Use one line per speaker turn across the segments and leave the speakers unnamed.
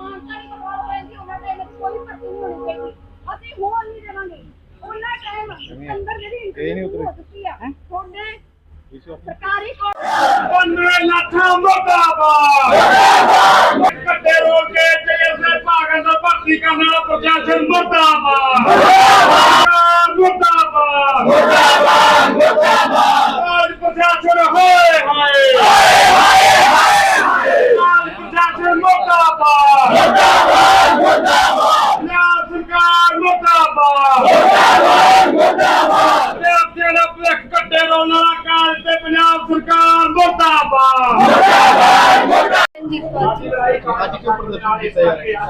ਨਹੀਂ ਬਦਲ ਪੈਂਦੀ ਉਹਨਾਂ ਦੇ ਵਿੱਚ ਕੋਈ ਭਰਤੀ ਨਹੀਂ ਹੋਣੀ ਚਾਹੀਦੀ। ਅਸੀਂ ਹੋਰ ਨਹੀਂ ਦੇਵਾਂਗੇ। ਉਹਨਾਂ ਟਾਈਮ ਅੰਦਰ ਜਿਹੜੀ ਇੰਟਰਵਿਊ ਹੋ ਚੁੱਕੀ ਆ ਤੁਹਾਡੇ ਸਰਕਾਰੀ ਕੋਲ
ਪੰਨੇ ਲੱਖਾਂ ਮੁਰਦਾਬਾਦ। ਕੱਟੇ ਰੋਲ ਕੇ ਜੇਸੇ ਭਾਗਾਂ ਦਾ ਭਰਤੀ ਕਰਨ ਵਾਲਾ ਪ੍ਰਸ਼ਾਸਨ ਮੁਰਦਾਬਾਦ। ਮੁਰਦਾਬਾਦ। ਮੁਰਦਾਬਾਦ ਮੁਰਦਾਬਾਦ ਪ੍ਰਸ਼ਾਸਨ ਹੋਏ ਹਾਏ ਹਾਏ ਹਾਏ ਪ੍ਰਸ਼ਾਸਨ ਮੁਰਦਾਬਾਦ ਮੁਰਦਾਬਾਦ ਮੁਰਦਾਬਾਦ ਸਰਕਾਰ ਮੁਰਦਾਬਾਦ ਮੁਰਦਾਬਾਦ ਮੁਰਦਾਬਾਦ ਪੰਜਾਬ ਦੇ ਕੱਟੇ ਰੋਲ ਕਾਲ ਤੇ ਪੰਜਾਬ ਸਰਕਾਰ ਮੁਰਦਾਬਾਦ।
ਰਣਜੀਤ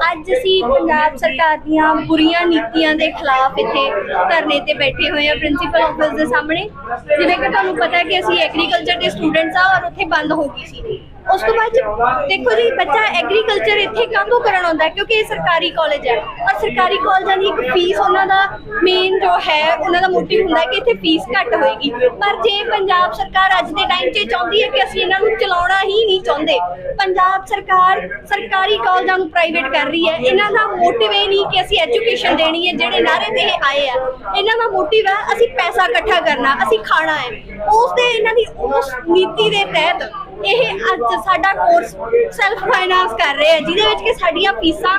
ਅੱਜ
ਅਸੀਂ ਪੰਜਾਬ ਸਰਕਾਰ ਦੀਆਂ ਬੁਰੀਆਂ ਨੀਤੀਆਂ ਦੇ ਖਿਲਾਫ ਇੱਥੇ ਧਰਨੇ ਤੇ ਬੈਠੇ ਹੋਏ ਆ ਪ੍ਰਿੰਸੀਪਲ ਆਫਿਸ ਦੇ ਸਾਹਮਣੇ। ਜਿਵੇਂ ਕਿ ਤੁਹਾਨੂੰ ਪਤਾ ਹੈ ਕਿ ਅਸੀਂ ਐਗਰੀਕਲਚਰ ਦੇ ਸਟੂਡੈਂਟਸ ਆ ਔਰ ਉੱਥੇ ਬੰਦ ਹੋ ਗਈ ਸੀ। ਉਸ ਤੋਂ ਬਾਅਦ 'ਚ ਦੇਖੋ ਜੀ, ਬੱਚਾ ਐਗਰੀਕਲਚਰ ਇੱਥੇ ਕਾਹਤੋਂ ਕਰਨ ਆਉਂਦਾ ਹੈ? ਕਿਉਂਕਿ ਇਹ ਸਰਕਾਰੀ ਕਾਲਜ ਹੈ। ਔਰ ਸਰਕਾਰੀ ਕਾਲਜਾਂ ਦੀ ਇੱਕ ਫੀਸ ਉਹਨਾਂ ਦਾ ਮੇਨ ਜੋ ਹੈ, ਉਹਨਾਂ ਦਾ ਮੋਟਿਵ ਹੁੰਦਾ ਹੈ ਕਿ ਇੱਥੇ ਫੀਸ ਘੱਟ ਹੋਏਗੀ। ਪਰ ਜੇ ਪੰਜਾਬ ਸਰਕਾਰ ਅੱਜ ਦੇ ਟਾਈਮ 'ਚ ਚਾਹੁੰਦੀ ਹੈ ਕਿ ਅਸੀਂ ਇਹਨਾਂ ਨੂੰ ਚਲਾਉਣਾ ਹੀ ਨਹੀਂ ਚਾਹੁੰਦੇ, ਪੰਜਾਬ ਸਰਕਾਰ ਸਰਕਾਰੀ ਕਾਲਜਾਂ ਨੂੰ ਪ੍ਰਾਈਵੇਟ ਕਰ ਰਹੀ ਹੈ। ਇਹਨਾਂ ਦਾ ਮੋਟਿਵ ਇਹ ਨਹੀਂ ਕਿ ਅਸੀਂ ਐਜੂਕੇਸ਼ਨ ਦੇਣੀ ਹੈ, ਜਿਹੜੇ ਨਾਰੇ ਤੇ ਇਹ ਆਏ ਆ। ਇਹਨਾਂ ਦਾ ਮੋਟਿਵ ਹੈ, ਅਸੀਂ ਪੈਸਾ ਇਕੱਠਾ ਕਰਨਾ, ਅਸੀਂ ਖਾਣਾ ਹੈ। ਉਸ ਦੇ ਇਹਨਾਂ ਦੀ ਉਸ ਨੀਤੀ ਦੇ ਤਹਿਤ ਇਹ ਅੱਜ ਸਾਡਾ ਕੋਰਸ ਸੈਲਫ ਫਾਈਨਾਂਸ ਕਰ ਰਹੇ ਆ, ਜਿਹਦੇ ਵਿੱਚ ਕਿ ਸਾਡੀਆਂ ਫੀਸਾਂ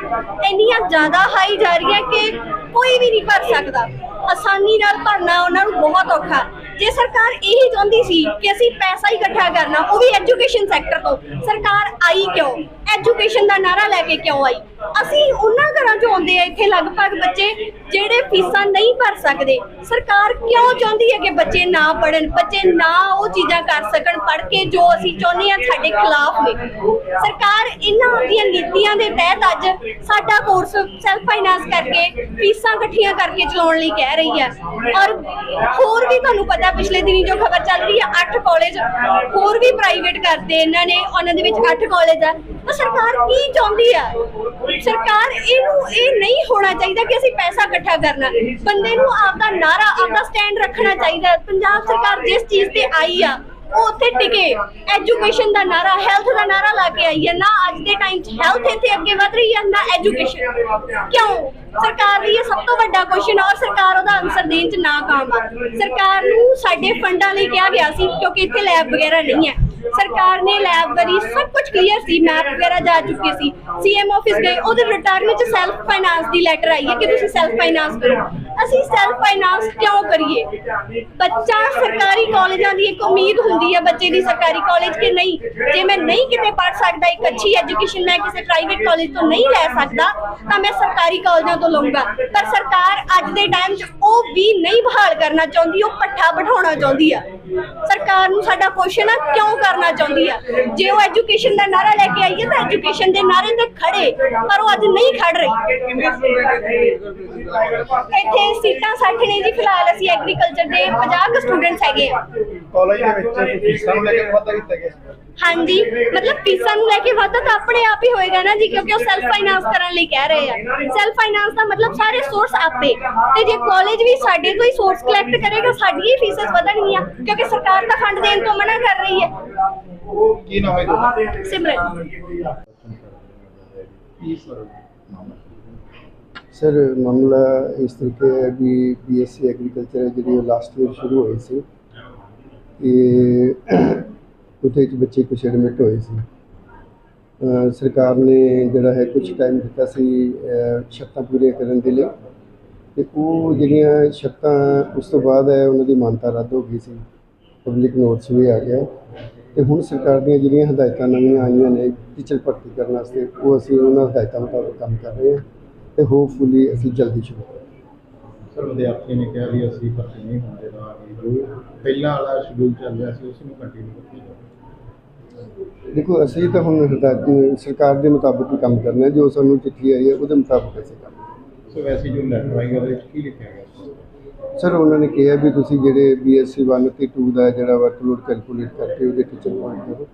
ਇੰਨੀਆਂ ਜ਼ਿਆਦਾ ਹਾਈ ਜਾ ਰਹੀਆਂ ਕਿ ਕੋਈ ਵੀ ਨਹੀਂ ਭਰ ਸਕਦਾ। ਆਸਾਨੀ ਨਾਲ ਭਰਨਾ ਉਹਨਾਂ ਨੂੰ ਬਹੁਤ ਔਖਾ। ਜੇ ਸਰਕਾਰ ਇਹੀ ਚਾਹੁੰਦੀ ਸੀ ਕਿ ਅਸੀਂ ਪੈਸਾ ਹੀ ਇਕੱਠਾ ਕਰਨਾ, ਉਹ ਵੀ ਐਜੂਕੇਸ਼ਨ ਸੈਕਟਰ ਤੋਂ। ਸਰਕਾਰ ਆਈ ਕਿਉਂ? ਐਜੂਕੇਸ਼ਨ ਦਾ ਨਾਰਾ ਲੈ ਕੇ ਕਿਉਂ ਆਈ? ਅਸੀਂ ਉਹਨਾਂ ਘਰਾਂ ਚੋਂ ਆਉਂਦੇ ਆ, ਇੱਥੇ ਲਗਭਗ ਬੱਚੇ ਜਿਹੜੇ ਫੀਸਾਂ ਨਹੀਂ ਭਰ ਸਕਦੇ। ਸਰਕਾਰ ਕਿਉਂ ਚਾਹੁੰਦੀ ਹੈ ਕਿ ਬੱਚੇ ਨਾ ਪੜਨ ਬੱਚੇ ਨਾ ਉਹ ਚੀਜ਼ਾਂ ਕਰ ਸਕਣ ਪੜ ਕੇ ਜੋ ਅਸੀਂ ਚਾਹੁੰਦੇ ਆ ਸਾਡੇ ਖਿਲਾਫ ਨੇ। ਸਰਕਾਰ ਇਹਨਾਂ ਦੀਆਂ ਨੀਤੀਆਂ ਦੇ ਤਹਿਤ ਅੱਜ ਸਾਡਾ ਕੋਰਸ ਸੈਲਫ ਫਾਈਨਾਂਸ ਕਰਕੇ, ਫੀਸਾਂ ਇਕੱਠੀਆਂ ਕਰਕੇ ਚਲਾਉਣ ਲਈ ਕਹਿ ਰਹੀ ਹੈ। ਔਰ ਹੋਰ ਵੀ ਤੁਹਾਨੂੰ ਪਤਾ ਪਿਛਲੇ ਦਿਨੀ ਜੋ ਖਬਰ ਚੱਲ ਰਹੀ ਹੈ 8 ਕਾਲਜ ਹੋਰ ਵੀ ਪ੍ਰਾਈਵੇਟ ਕਰਦੇ ਇਹਨਾਂ ਨੇ, ਉਹਨਾਂ ਦੇ ਵਿੱਚ 8 ਕਾਲਜ ਆ। ਸਰਕਾਰ ਕੀ ਚਾਹੁੰਦੀ ਆ? ਸਰਕਾਰ ਇਹਨੂੰ ਇਹ ਨਹੀਂ ਹੋਣਾ ਚਾਹੀਦਾ ਕਿ ਅਸੀਂ ਪੈਸਾ ਇਕੱਠਾ ਕਰਨਾ। ਬੰਦੇ ਨੂੰ ਆਪਦਾ ਨਾਰਾ, ਆਪਦਾ ਸਟੈਂਡ ਰੱਖਣਾ ਚਾਹੀਦਾ। ਪੰਜਾਬ ਸਰਕਾਰ ਜਿਸ ਚੀਜ਼ ਤੇ ਆਈ ਆ, ਉਹ ਉੱਥੇ ਟਿਕੇ। ਐਜੂਕੇਸ਼ਨ ਦਾ ਨਾਰਾ ਹੈਲਥ ਦਾ ਨਾਰਾ ਲਾ ਕੇ ਆਈ ਹੈ ਨਾ ਅੱਜ ਦੇ ਟਾਈਮ 'ਚ ਹੈਲਥ ਇੱਥੇ ਅੱਗੇ ਵਧ ਰਹੀ ਹੈ ਨਾ ਐਜੂਕੇਸ਼ਨ ਕਿਉਂ? ਸਰਕਾਰ ਲਈ ਇਹ ਸਭ ਤੋਂ ਵੱਡਾ ਕੁਐਸਚਨ ਔਰ ਸਰਕਾਰ ਉਹਦਾ ਆਨਸਰ ਦੇਣ 'ਚ ਨਾਕਾਮ ਆ। ਸਰਕਾਰ ਨੂੰ ਸਾਡੇ ਫੰਡਾਂ ਲਈ ਕਿਹਾ ਗਿਆ ਸੀ, ਕਿਉਂਕਿ ਇੱਥੇ ਲੈਬ ਵਗੈਰਾ ਨਹੀਂ ਹੈ। ਸਰਕਾਰ ਨੇ ਲੈਬ ਵਰੀ ਸਭ ਕੁਝ ਕਲੀਅਰ ਸੀ ਮੈਪ ਵਗੈਰਾ ਜਾ ਚੁੱਕੇ ਸੀ। ਸੀਐਮ ਆਫਿਸ ਗਏ, ਉਹਦੇ ਰਿਟਰਨ ਵਿੱਚ ਸੈਲਫ ਫਾਈਨਾਂਸ ਦੀ ਲੈਟਰ ਆਈ ਹੈ ਕਿ ਤੁਸੀਂ ਸੈਲਫ ਫਾਈਨਾਂਸ ਕਰੋ। ਅਸੀਂ ਸੈਲਫ ਫਾਈਨਾਂਸ ਕਿਉਂ ਕਰੀਏ? ਬੱਚਾ ਸਰਕਾਰੀ ਕਾਲਜਾਂ ਦੀ ਇੱਕ ਉਮੀਦ ਹੁੰਦੀ ਹੈ ਬੱਚੇ ਦੀ ਸਰਕਾਰੀ ਕਾਲਜ ਕਿ ਨਹੀਂ, ਜੇ ਮੈਂ ਨਹੀਂ ਕਿਤੇ ਪੜ ਸਕਦਾ, ਇੱਕ ਅੱਛੀ ਐਜੂਕੇਸ਼ਨ ਮੈਂ ਕਿਸੇ ਪ੍ਰਾਈਵੇਟ ਕਾਲਜ ਤੋਂ ਨਹੀਂ ਲੈ ਸਕਦਾ, ਤਾਂ ਮੈਂ ਸਰਕਾਰੀ ਕਾਲਜਾਂ ਤੋਂ ਲਵਾਂਗਾ ਪਰ ਸਰਕਾਰ ਅੱਜ ਦੇ ਟਾਈਮ 'ਚ ਉਹ ਵੀ ਨਹੀਂ ਬਹਾਲ ਕਰਨਾ ਚਾਹੁੰਦੀ, ਉਹ ਪੱਠਾ ਬਿਠਾਉਣਾ ਚਾਹੁੰਦੀ ਆ। ਸਰਕਾਰ ਨੂੰ ਸਾਡਾ ਕੁਐਸਚਨ ਆ ਕਿਉਂ ਕਰਨਾ ਚਾਹੁੰਦੀ ਆ? ਜੇ ਉਹ ਐਜੂਕੇਸ਼ਨ ਦਾ ਨਾਰਾ ਲੈ ਕੇ ਆਈ ਹੈ ਤਾਂ ਐਜੂਕੇਸ਼ਨ ਦੇ ਨਾਰੇ ਤੇ ਖੜੇ ਪਰ ਉਹ ਅੱਜ ਨਹੀਂ ਖੜ ਰਹੀ। ਇੱਥੇ ਸੀਟਾਂ 60 ਨੇ ਜੀ ਫਿਲਹਾਲ ਅਸੀਂ ਐਗਰੀਕਲਚਰ ਦੇ 50 ਕੁ ਸਟੂਡੈਂਟਸ ਹੈਗੇ ਆ।
ਕਾਲਜ ਦੇ ਵਿੱਚ ਕੋਈ ਫੀਸਾਂ ਨੂੰ ਲੈ ਕੇ ਵਾਅਦਾ ਕੀਤਾ ਗਿਆ।
ਹਾਂਜੀ ਮਤਲਬ ਫੀਸਾਂ ਨੂੰ ਲੈ ਕੇ ਵਾਧਾ ਤਾਂ ਆਪਣੇ ਆਪ ਹੀ ਹੋਏਗਾ ਨਾ ਜੀ ਕਿਉਂਕਿ ਉਹ ਸੈਲਫ ਫਾਈਨਾਂਸ ਕਰਨ ਲਈ ਕਹਿ ਰਹੇ ਆ। ਸੈਲਫ ਫਾਈਨਾਂਸ ਦਾ ਮਤਲਬ ਸਾਰੇ ਸੋਰਸ ਆਪੇ। ਤੇ ਜੇ ਕਾਲਜ ਵੀ ਸਾਡੇ ਤੋਂ ਹੀ ਸੋਰਸ ਕਲੈਕਟ ਕਰੇਗਾ ਸਾਡੀਆਂ ਹੀ ਫੀਸਾਂ ਵਧਣਗੀਆਂ ਕਿਉਂਕਿ ਸਰਕਾਰ ਤਾਂ ਫੰਡ ਦੇਣ ਤੋਂ ਮਨਾ ਕਰ ਰਹੀ ਹੈ।
ਕੀ ਨਾਮ ਹੈ ਤੁਹਾਡਾ?
ਸਿਮਰਨ।
ਸਰ ਮਾਮਲਾ ਇਸ ਤਰੀਕੇ ਹੈ ਵੀ ਬੀਐਸਸੀ ਐਗਰੀਕਲਚਰ ਜਿਹੜੀ ਉਹ ਲਾਸਟ ਈਅਰ ਸ਼ੁਰੂ ਹੋਈ ਸੀ। ਤੇ ਉਹਦੇ ਵਿੱਚ ਬੱਚੇ ਕੁਛ ਐਡਮਿਟ ਹੋਏ ਸੀ। ਸਰਕਾਰ ਨੇ ਜਿਹੜਾ ਹੈ ਕੁਝ ਟਾਈਮ ਦਿੱਤਾ ਸੀ ਸ਼ਰਤਾਂ ਪੂਰੀਆਂ ਕਰਨ ਦੇ ਲਈ। ਤੇ ਉਹ ਜਿਹੜੀਆਂ ਸ਼ਰਤਾਂ ਉਸ ਤੋਂ ਬਾਅਦ ਹੈ ਉਹਨਾਂ ਦੀ ਮਾਨਤਾ ਰੱਦ ਹੋ ਗਈ ਸੀ। ਪਬਲਿਕ ਨੋਟਸ ਵੀ ਆ ਗਿਆ ਤੇ ਹੁਣ ਸਰਕਾਰ ਦੀਆਂ ਜਿਹੜੀਆਂ ਹਦਾਇਤਾਂ ਨਵੀਆਂ ਆਈਆਂ ਨੇ ਟੀਚਰ ਭਰਤੀ ਕਰਨ ਵਾਸਤੇ ਉਹ ਅਸੀਂ ਉਹਨਾਂ ਹਦਾਇਤਾਂ ਮੁਤਾਬਕ ਕੰਮ ਕਰ ਰਹੇ ਹਾਂ ਤੇ ਹੋਪਫੁਲੀ ਅਸੀਂ ਜਲਦੀ ਸ਼ੁਰੂ ਕਰਾਂਗੇ।
ਸਰ ਵਿਦਿਆਰਥੀ ਨੇ ਕਿਹਾ ਵੀ ਅਸੀਂ ਭਰਤੀ ਨਹੀਂ ਹੋਣ ਦੇਣਾ ਜੋ ਪਹਿਲਾਂ ਵਾਲਾ ਸ਼ਡਿਊਲ ਚੱਲ ਰਿਹਾ ਸੀ ਉਸ ਨੂੰ ਕੰਟੀਨਿਊ ਕਰੀਏ
ਦੇਖੋ ਅਸੀਂ ਤਾਂ ਹੁਣ ਹਦਾਇਤ ਸਰਕਾਰ ਦੇ ਮੁਤਾਬਕ ਹੀ ਕੰਮ ਕਰਨਾ ਹੈ। ਜੋ ਸਾਨੂੰ ਚਿੱਠੀ ਆਈ ਹੈ ਉਹਦੇ ਮੁਤਾਬਕ ਅਸੀਂ ਕੰਮ ਕਰਾਂਗੇ।
ਸੋ ਵੈਸੇ ਜੋ ਲੈਟਰ ਆਈ ਉਹਦੇ ਵਿੱਚ ਕੀ ਲਿਖਿਆ ਗਿਆ ਸੀ?
ਸਰ, ਉਹਨਾਂ ਨੇ ਕਿਹਾ ਵੀ ਤੁਸੀਂ ਜਿਹੜੇ ਬੀਐਸਸੀ 1 ਤੇ 2 ਦਾ ਜਿਹੜਾ ਵਰਕਲੋਡ ਕੈਲਕੂਲੇਟ ਕਰਕੇ ਉਹਦੇ ਟੀਚਰ ਪੁਆਇੰਟ ਕਰੋ